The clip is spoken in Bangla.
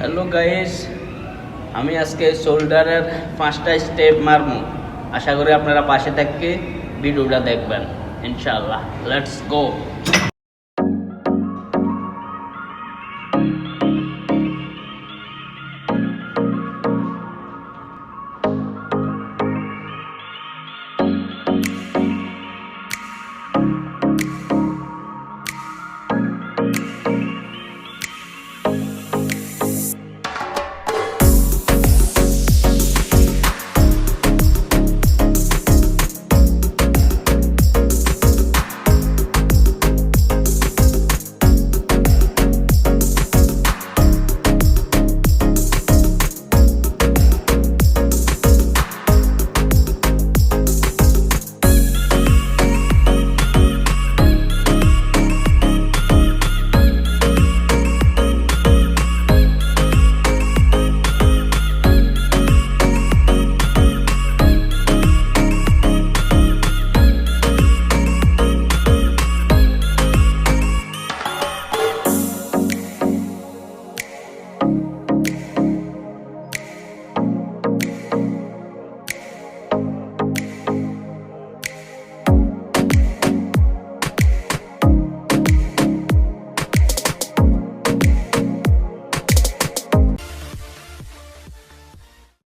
হ্যালো গাইস আমি আজকে শোল্ডারের পাঁচটা স্টেপ মারবো। আশা করি আপনারা পাশে থাকতে ভিডিওটা দেখবেন। ইনশাআল্লাহ লেটস গো